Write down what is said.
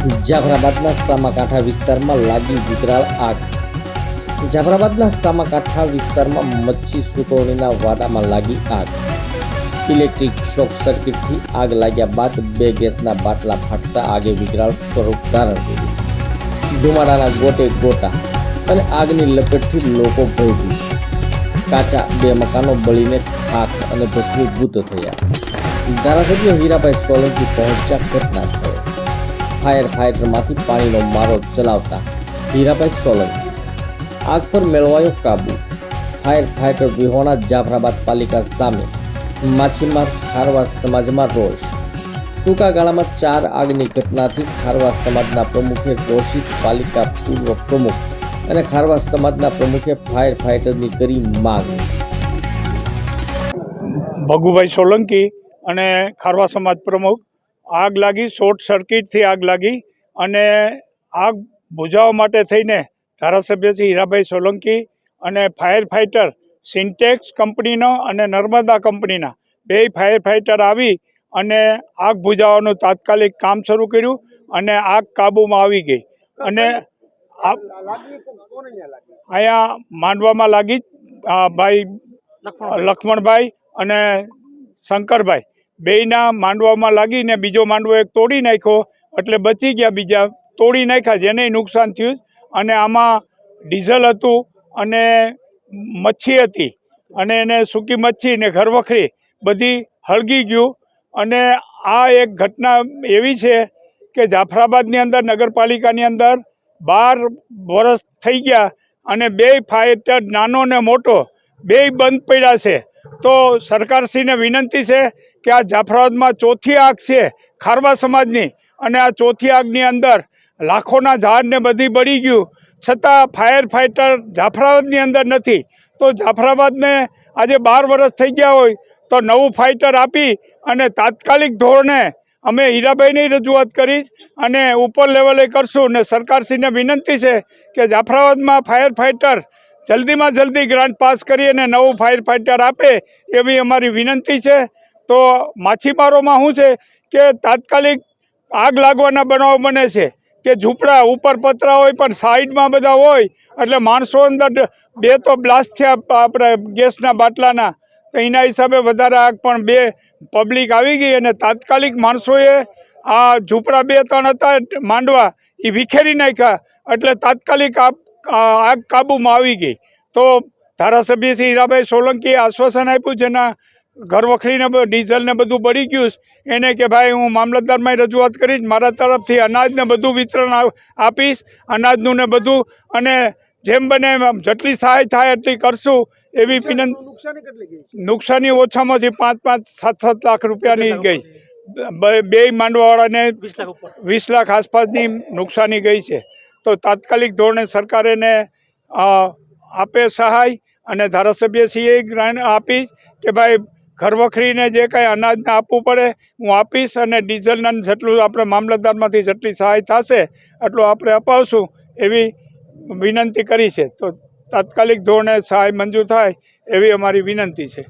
જાફરાબાદના સામાકાંઠા વિસ્તારમાં લાગી વિકરાળ આગ. જાફરાબાદના સામાકાંઠા વિસ્તારમાં મચ્છી સુકવણીના વાડામાં લાગી આગ. ઇલેક્ટ્રિક શોક સર્કિટથી આગ લાગ્યા બાદ બે ગેસના બાટલા ફાટતા આગે વિકરાળ સ્વરૂપ ધારણ કર્યું. ધુમાડાના ગોટે ગોટા અને આગની લપેટથી લોકો ભયભીત. કાચા બે મકાનો બળીને ખાખ અને ભસ્મીભૂત થયા. ધારાસભ્ય હીરાભાઈ સોલંકી પહોંચ્યા ઘટના ફાયર ફાઇટરમાંથી પાણીનો મારો ચલાવતા હીરાભાઈ સોલંકી. આગ પર મેળવાયો કાબુ. ફાયર ફાઇટર વિહોણા જાફરાબાદ પાલિકા સામે માછીમાર ખારવા સમાજમાં રોષ. ટૂંકા ગાળામાં ચાર આગની ઘટનાથી ખારવા સમાજના પ્રમુખે રોષિત પાલિકા પૂર્વ પ્રમુખ અને ખારવા સમાજના પ્રમુખે ફાયર ફાઇટરની કરી માંગ. ભગુભાઈ સોલંકી અને ખારવા સમાજ પ્રમુખ આગ લાગી શોર્ટ સર્કિટથી આગ લાગી અને આગ બુઝાવવા માટે થઈને ધારાસભ્ય શ્રી હીરાભાઈ સોલંકી અને ફાયર ફાઇટર સિન્ટેક્સ કંપનીનો અને નર્મદા કંપનીના બે ફાયર ફાઇટર આવી અને આગ બુઝાવવાનું તાત્કાલિક કામ શરૂ કર્યું અને આગ કાબૂમાં આવી ગઈ. અને અહીંયા માંડવામાં લાગી ભાઈ લક્ષ્મણભાઈ અને શંકરભાઈ. બેયના માંડવામાં લાગીને બીજો માંડવો એક તોડી નાખ્યો. એટલે બચી ગયા બીજા. તોડી નાખ્યા જેને નુકસાન થયું. અને આમાં ડીઝલ હતું અને મચ્છી હતી. અને એને સૂકી મચ્છી ને ઘરવખરી બધી હળગી ગયું. અને આ એક ઘટના એવી છે કે જાફરાબાદની અંદર, નગરપાલિકાની અંદર બાર વર્ષ થઈ ગયા અને બે ફાઇટર નાનો ને મોટો, બેય બંધ પડ્યા છે. તો સરકારશ્રીને વિનંતી છે કે આ જાફરાબાદમાં ચોથી આગ છે, ખારવા સમાજની. અને આ ચોથી આગની અંદર લાખોના ઝાડને બધી બળી ગયું. છતાં ફાયર ફાઇટર જાફરાબાદની અંદર નથી. તો જાફરાબાદને આજે બાર વર્ષ થઈ ગયા હોય તો નવું ફાઇટર આપી અને તાત્કાલિક ધોરણે અમે હીરાભાઈની રજૂઆત કરી અને ઉપર લેવલે કરશું. ને સરકારશ્રીને વિનંતી છે કે જાફરાબાદમાં ફાયર ફાઇટર જલ્દીમાં જલ્દી ગ્રાન્ટ પાસ કરી અને નવું ફાયર ફાઇટર આપે એવી અમારી વિનંતી છે. તો માછીમારોમાં શું છે કે તાત્કાલિક આગ લાગવાના બનાવો બને છે કે ઝૂંપડા ઉપર પતરા હોય પણ સાઈડમાં બધા હોય એટલે માણસો અંદર બે તો બ્લાસ્ટ થયા આપણે ગેસના બાટલાના. તો એના હિસાબે વધારે આગ પણ બે પબ્લિક આવી ગઈ અને તાત્કાલિક માણસોએ આ ઝૂંપડા બે ત્રણ હતા માંડવા એ વિખેરી નાખ્યા. એટલે તાત્કાલિક આગ આગ કાબૂમાં આવી ગઈ. તો ધારાસભ્ય શ્રી હીરાભાઈ સોલંકીએ આશ્વાસન આપ્યું જેના ઘરવખરીને ડીઝલને બધું બળી ગયું એને કે ભાઈ હું મામલતદારમાં રજૂઆત કરીશ મારા તરફથી અનાજને બધું વિતરણ આપીશ અનાજનું ને બધું અને જેમ બને એમ જેટલી સહાય થાય એટલી કરશું. એવી વિનંતી નુકસાની ઓછામાં ઓછી પાંચ પાંચ સાત સાત લાખ રૂપિયાની ગઈ. બે- બે માંડવાવાળાને વીસ લાખ આસપાસની નુકસાની ગઈ છે. તો તાત્કાલિક ધોરણે સરકાર એને આપે સહાય અને ધારાસભ્યશ્રીએ ગ્રાન્ટ આપી કે ભાઈ ઘરવખરીને જે કાંઈ અનાજને આપવું પડે, હું આપીશ અને ડીઝલના જેટલું આપણે મામલતદારમાંથી જેટલી સહાય થશે, એટલું આપણે અપાવશું એવી વિનંતી કરી છે. તો તાત્કાલિક ધોરણે સહાય મંજૂર થાય એવી અમારી વિનંતી છે.